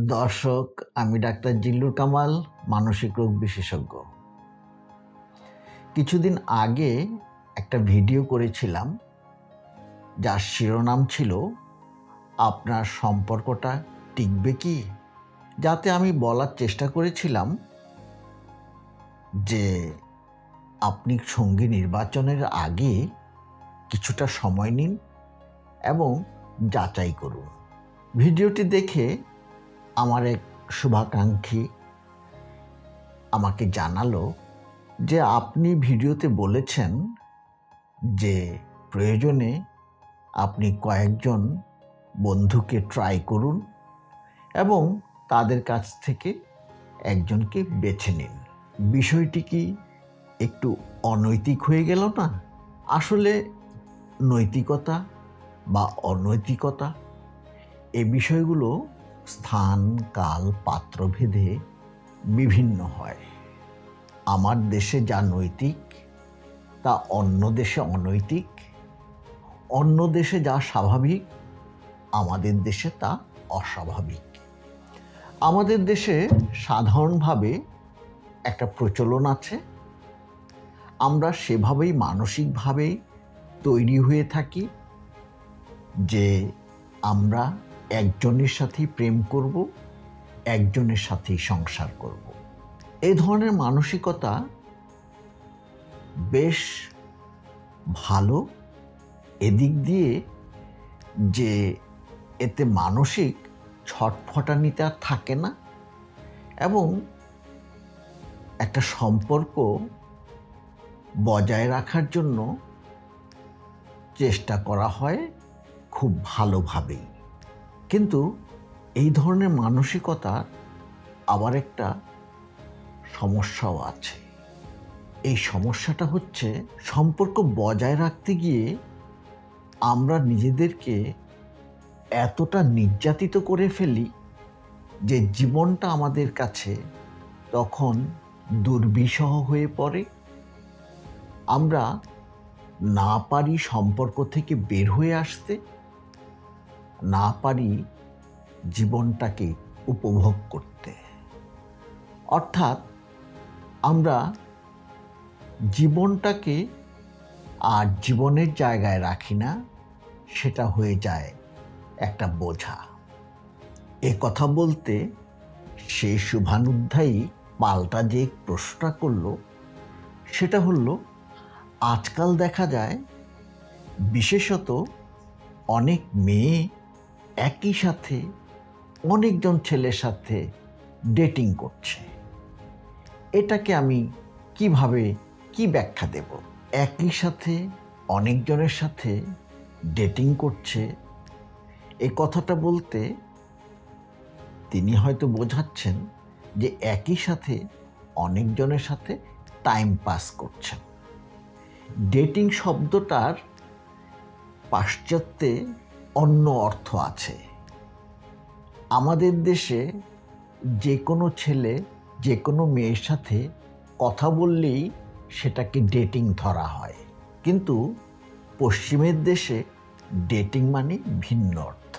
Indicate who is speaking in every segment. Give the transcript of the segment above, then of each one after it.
Speaker 1: দর্শক, আমি ডাক্তার জিল্লুর কামাল, মানসিক রোগ বিশেষজ্ঞ। কিছুদিন আগে একটা ভিডিও করেছিলাম, যার শিরোনাম ছিল, আপনার সম্পর্কটা টিকবে কি? যাতে আমি বলার চেষ্টা করেছিলাম যে, আপনি সঙ্গী নির্বাচনের আগে কিছুটা সময় নিন এবং যাচাই করুন। ভিডিওটি দেখে আমার এক শুভাকাঙ্ক্ষী আমাকে জানালো যে আপনি ভিডিওতে বলেছেন যে প্রয়োজনে আপনি কয়েকজন বন্ধুকে ট্রাই করুন এবং তাদের কাছ থেকে একজনকে বেছে নিন। বিষয়টি কি একটু অনৈতিক হয়ে গেল না? আসলে নৈতিকতা বা অনৈতিকতা এ বিষয়গুলো স্থান, কাল, পাত্রভেদে বিভিন্ন হয়। আমার দেশে যা নৈতিক, তা অন্য দেশে অনৈতিক। অন্য দেশে যা স্বাভাবিক, আমাদের দেশে তা অস্বাভাবিক। আমাদের দেশে সাধারণভাবে একটা প্রচলন আছে। আমরা সেভাবেই মানসিকভাবেই তৈরি হয়ে থাকি যে আমরা একজনের সাথেই প্রেম করব, একজনের সাথেই সংসার করব। এই ধরনের মানসিকতা বেশ ভালো। এদিক দিয়ে যে এতে মানসিক ছটফটানিতে আর থাকে না এবং একটা সম্পর্ক বজায় রাখার জন্য চেষ্টা করা হয় খুব ভালোভাবেই। কিন্তু এই ধরনের মানসিকতা আবার একটা সমস্যাও আছে। এই সমস্যাটা হচ্ছে সম্পর্ক বজায় রাখতে গিয়ে আমরা নিজেদেরকে এতটা নির্যাতিত করে ফেলি যে জীবনটা আমাদের কাছে তখন দুর্বিষহ হয়ে পড়ে। আমরা না পারি সম্পর্ক থেকে বের হয়ে আসতে। না পারি জীবনটাকে উপভোগ করতে। অর্থাৎ আমরা জীবনটাকে আর জীবনের জায়গায় রাখি না, সেটা হয়ে যায় একটা বোঝা। এ কথা বলতে সে শুভানুধ্যায়ী পাল্টা যে প্রশ্নটা করল, সেটা হলো, আজকাল দেখা যায় বিশেষত অনেক মেয়ে একই সাথে অনেকজন ছেলের সাথে ডেটিং করছে। এটাকে আমি কীভাবে, কি ব্যাখ্যা দেব? একই সাথে অনেকজনের সাথে ডেটিং করছে। এ কথাটা বলতে তিনি হয়তো বোঝাচ্ছেন যে একই সাথে অনেকজনের সাথে টাইম পাস করছেন। ডেটিং শব্দটার পাশ্চাত্যে অন্য অর্থ আছে। আমাদের দেশে যে কোনো ছেলে যে কোনো মেয়ের সাথে কথা বললেই সেটাকে ডেটিং ধরা হয়। কিন্তু পশ্চিমের দেশে ডেটিং মানে ভিন্ন অর্থ।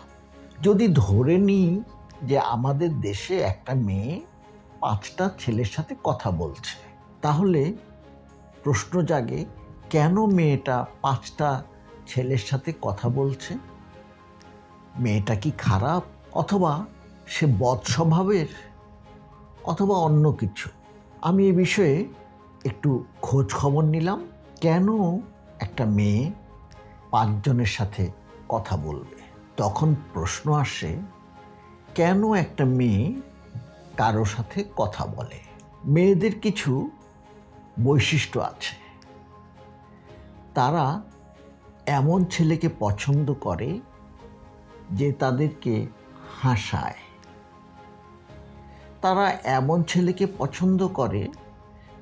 Speaker 1: যদি ধরে নিই যে আমাদের দেশে একটা মেয়ে পাঁচটা ছেলের সাথে কথা বলছে, তাহলে প্রশ্ন জাগে, কেন মেয়েটা পাঁচটা ছেলের সাথে কথা বলছে? মেয়েটা কি খারাপ অথবা সে বদ স্বভাবের অথবা অন্য কিছু? আমি এ বিষয়ে একটু খোঁজ খবর নিলাম। কেন একটা মেয়ে পাঁচজনের সাথে কথা বলবে? তখন প্রশ্ন আসে, কেন একটা মেয়ে কারও সাথে কথা বলে? মেয়েদের কিছু বৈশিষ্ট্য আছে। তারা এমন ছেলেকে পছন্দ করে যে তাদেরকে হাসায়। তারা এমন ছেলেকে পছন্দ করে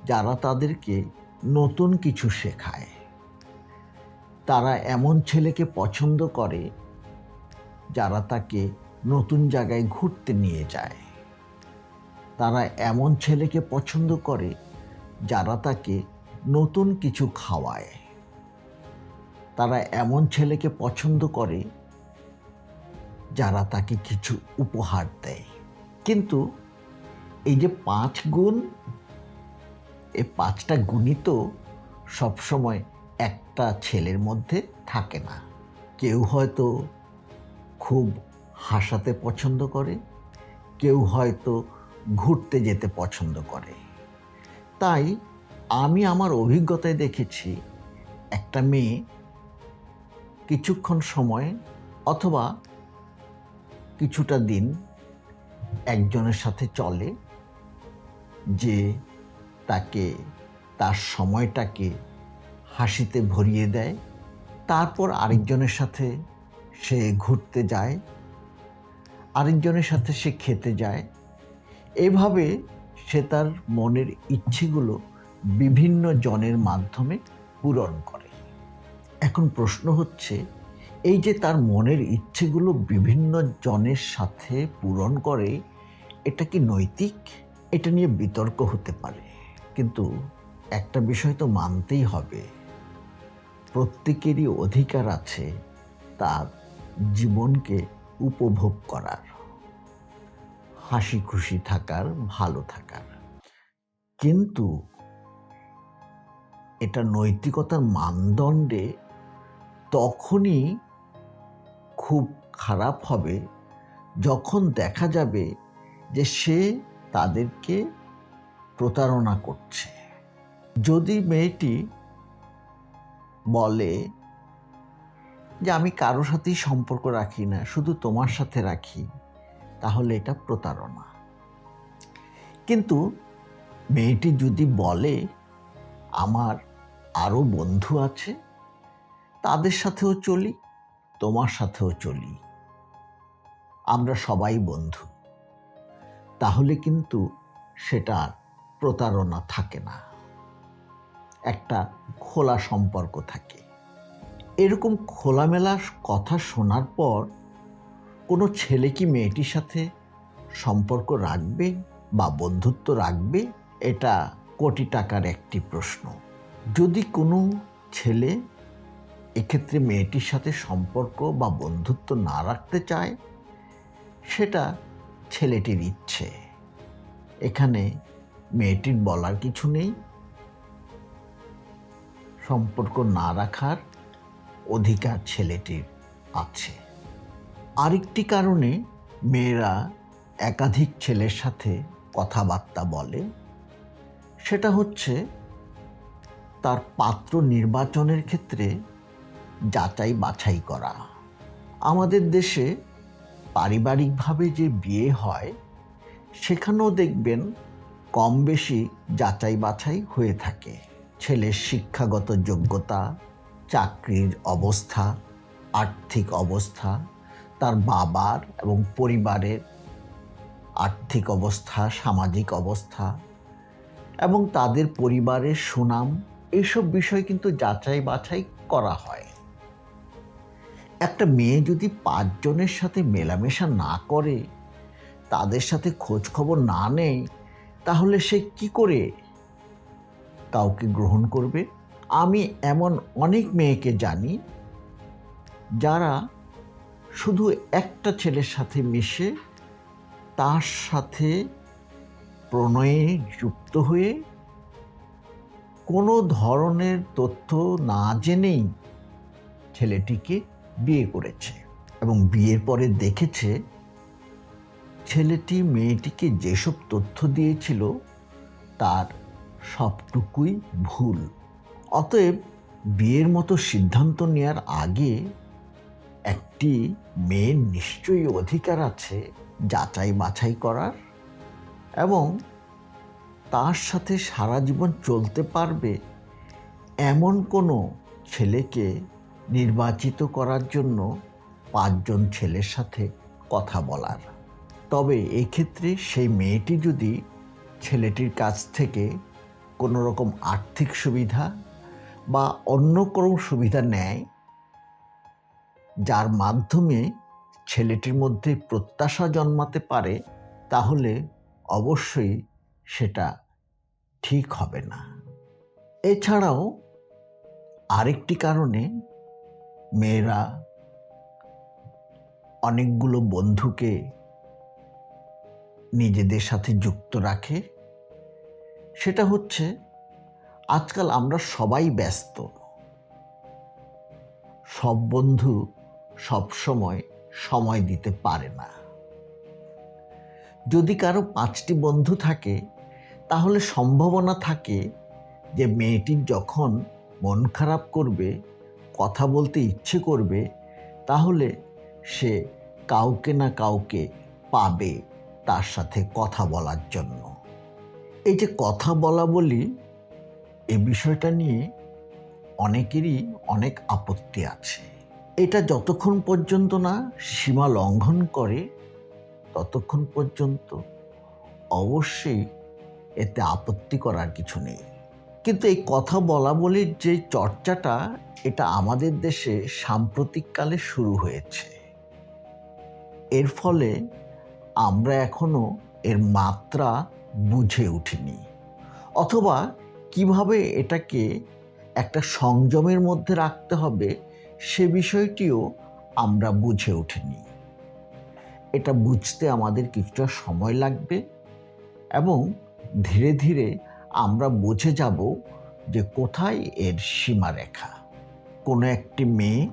Speaker 1: যারা তাদেরকে নতুন কিছু শেখায়। তারা এমন ছেলেকে পছন্দ করে যারা তাকে নতুন জায়গায় ঘুরতে নিয়ে যায়। তারা এমন ছেলেকে পছন্দ করে যারা তাকে নতুন কিছু খাওয়ায়। তারা এমন ছেলেকে পছন্দ করে যারা তাকে কিছু উপহার দেয়। কিন্তু এই যে পাঁচ গুণ এই পাঁচটা গুণই তো সবসময় একটা ছেলের মধ্যে থাকে না। কেউ হয়তো খুব হাসাতে পছন্দ করে, কেউ হয়তো ঘুরতে যেতে পছন্দ করে। তাই আমি আমার অভিজ্ঞতায় দেখেছি, একটা মেয়ে কিছুক্ষণ সময় অথবা কিছুটা দিন একজনের সাথে চলে যে তাকে, তার সময়টাকে হাসিতে ভরিয়ে দেয়। তারপর আরেকজনের সাথে সে ঘুরতে যায়, আরেকজনের সাথে সে খেতে যায়। এভাবে সে তার মনের ইচ্ছেগুলো বিভিন্ন জনের মাধ্যমে পূরণ করে। এখন প্রশ্ন হচ্ছে এই যে তার মনের ইচ্ছেগুলো বিভিন্ন জনের সাথে পূরণ করে, এটা কি নৈতিক? এটা নিয়ে বিতর্ক হতে পারে। কিন্তু একটা বিষয় তো মানতেই হবে। প্রত্যেকেরই অধিকার আছে তার জীবনকে উপভোগ করার। হাসি খুশি থাকার, ভালো থাকার। কিন্তু এটা নৈতিকতার মানদণ্ডে তখনই খুব খারাপ হবে যখন দেখা যাবে যে সে তাদেরকে প্রতারণা করছে। যদি মেয়েটি বলে যে আমি কারও সাথেই সম্পর্ক রাখি না, শুধু তোমার সাথে রাখি, তাহলে এটা প্রতারণা। কিন্তু মেয়েটি যদি বলে, আমার আরও বন্ধু আছে, তাদের সাথেও চলি তোমার সাথেও চলি। আমরা সবাই বন্ধু। তাহলে কিন্তু সেটা প্রতারণা থাকে না। একটা খোলা সম্পর্ক থাকে। এরকম খোলামেলা কথা শোনার পর কোনো ছেলে কি মেয়েটির সাথে সম্পর্ক রাখবে বা বন্ধুত্ব রাখবে? এটা কোটি টাকার একটি প্রশ্ন। যদি কোনো ছেলে এক্ষেত্রে মেয়েটির সাথে সম্পর্ক বা বন্ধুত্ব না রাখতে চায়, সেটা ছেলেটির ইচ্ছে। এখানে মেয়েটির বলার কিছু নেই। সম্পর্ক না রাখার অধিকার ছেলেটির আছে। আরেকটি কারণে মেয়েরা একাধিক ছেলের সাথে কথাবার্তা বলে। সেটা হচ্ছে, তার পাত্র নির্বাচনের ক্ষেত্রে যাচাই বাছাই করা। আমাদের দেশে পারিবারিকভাবে যে বিয়ে হয়, সেখানেও দেখবেন কম বেশি যাচাই বাছাই হয়ে থাকে। ছেলের শিক্ষাগত যোগ্যতা, চাকরির অবস্থা, আর্থিক অবস্থা, তার বাবার এবং পরিবারের আর্থিক অবস্থা, সামাজিক অবস্থা এবং তাদের পরিবারের সুনাম এইসব বিষয় কিন্তু যাচাই বাছাই করা হয়। একটা মেয়ে যদি পাঁচজনের সাথে মেলামেশা না করে, তাদের সাথে খোঁজ খবর না নেয়, তাহলে সে কি করে কাউকে গ্রহণ করবে? আমি এমন অনেক মেয়েকে জানি যারা শুধু একটা ছেলের সাথে মিশে, তার সাথে প্রণয়ে যুক্ত হয়ে কোনো ধরনের তথ্য না জেনেই ছেলেটিকে বিয়ে করেছে এবং বিয়ের পরে দেখেছে ছেলেটি মেয়েটিকে যেসব তথ্য দিয়েছিল তার সবটুকুই ভুল। অতএব বিয়ের মতো সিদ্ধান্ত নেওয়ার আগে একটি মেয়ের নিশ্চয়ই অধিকার আছে যাচাই বাছাই করার এবং তার সাথে সারা জীবন চলতে পারবে এমন কোনো ছেলেকে নির্বাচিত করার জন্য পাঁচজন ছেলের সাথে কথা বলার। তবে এক্ষেত্রে সেই মেয়েটি যদি ছেলেটির কাছ থেকে কোনো রকম আর্থিক সুবিধা বা অন্য কোনো সুবিধা নেয়, যার মাধ্যমে ছেলেটির মধ্যে প্রত্যাশা জন্মাতে পারে, তাহলে অবশ্যই সেটা ঠিক হবে না। এছাড়াও আরেকটি কারণে মেয়েরা অনেকগুলো বন্ধুকে নিজেদের সাথে যুক্ত রাখে। সেটা হচ্ছে, আজকাল আমরা সবাই ব্যস্ত। সব বন্ধু সব সময় সময় দিতে পারে না। যদি কারও পাঁচটি বন্ধু থাকে, তাহলে সম্ভাবনা থাকে যে মেয়েটির যখন মন খারাপ করবে কথা বলতে ইচ্ছে করবে, তাহলে সে কাউকে না কাউকে পাবে তার সাথে কথা বলার জন্য। এই যে কথা বলা বলি, এ বিষয়টা নিয়ে অনেকেরই অনেক আপত্তি আছে। এটা যতক্ষণ পর্যন্ত না সীমা লঙ্ঘন করে, ততক্ষণ পর্যন্ত অবশ্যই এতে আপত্তি করার কিছু নেই। কিন্তু এই কথা বলা বলির যে চর্চাটা, এটা আমাদের দেশে সাম্প্রতিককালে শুরু হয়েছে। এর ফলে আমরা এখনও এর মাত্রা বুঝে উঠিনি। অথবা কীভাবে এটাকে একটা সংযমের মধ্যে রাখতে হবে, সে বিষয়টিও আমরা বুঝে উঠিনি। এটা বুঝতে আমাদের কিছুটা সময় লাগবে এবং ধীরে ধীরে আমরা বুঝে যাব যে কোথায় এর সীমারেখা। কোনো একটি মেয়ে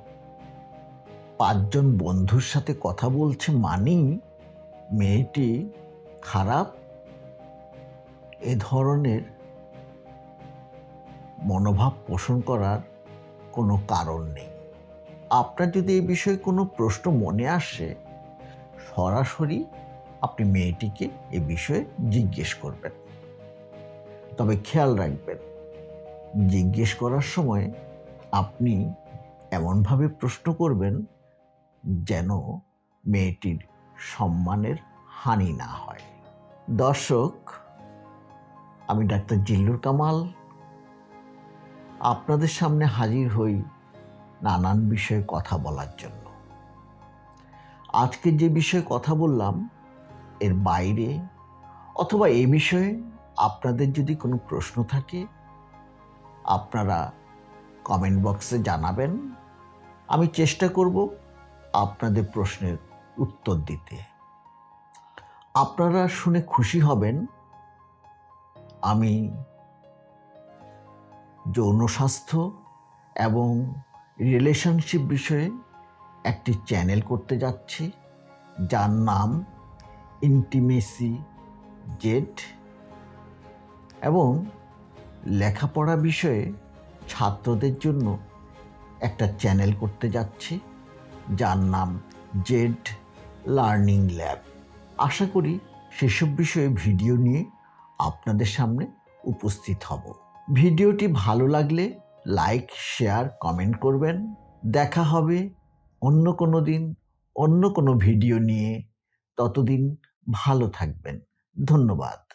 Speaker 1: পাঁচজন বন্ধুর সাথে কথা বলছে মানেই মেয়েটি খারাপ। এ ধরনের মনোভাব পোষণ করার কোনো কারণ নেই। আপনার যদি এই বিষয়ে কোনো প্রশ্ন মনে আসে, সরাসরি আপনি মেয়েটিকে এ বিষয়ে জিজ্ঞেস করবেন। তবে খেয়াল রাখবেন, জিজ্ঞেস করার সময় আপনি এমনভাবে প্রশ্ন করবেন যেন মেয়েটির সম্মানের হানি না হয়। দর্শক, আমি ডাক্তার জিল্লুর কামাল। আপনাদের সামনে হাজির হই নানান বিষয়ে কথা বলার জন্য। আজকে যে বিষয়ে কথা বললাম, এর বাইরে অথবা এ বিষয়ে আপনাদের যদি কোনো প্রশ্ন থাকে, আপনারা কমেন্ট বক্সে জানাবেন। আমি চেষ্টা করব আপনাদের প্রশ্নের উত্তর দিতে। আপনারা শুনে খুশি হবেন। আমি যৌন স্বাস্থ্য এবং রিলেশনশিপ বিষয়ে একটি চ্যানেল করতে যাচ্ছি, যার নাম ইন্টিমেসি জেড এবং লেখাপড়া বিষয়ে ছাত্রদের জন্য একটা চ্যানেল করতে যাচ্ছি, যার নাম জেড লার্নিং ল্যাব। আশা করি সেসব বিষয়ে ভিডিও নিয়ে আপনাদের সামনে উপস্থিত হব। ভিডিওটি ভালো লাগলে লাইক, শেয়ার, কমেন্ট করবেন। দেখা হবে অন্য কোনো দিন, অন্য কোনো ভিডিও নিয়ে। ততদিন ভালো থাকবেন। ধন্যবাদ।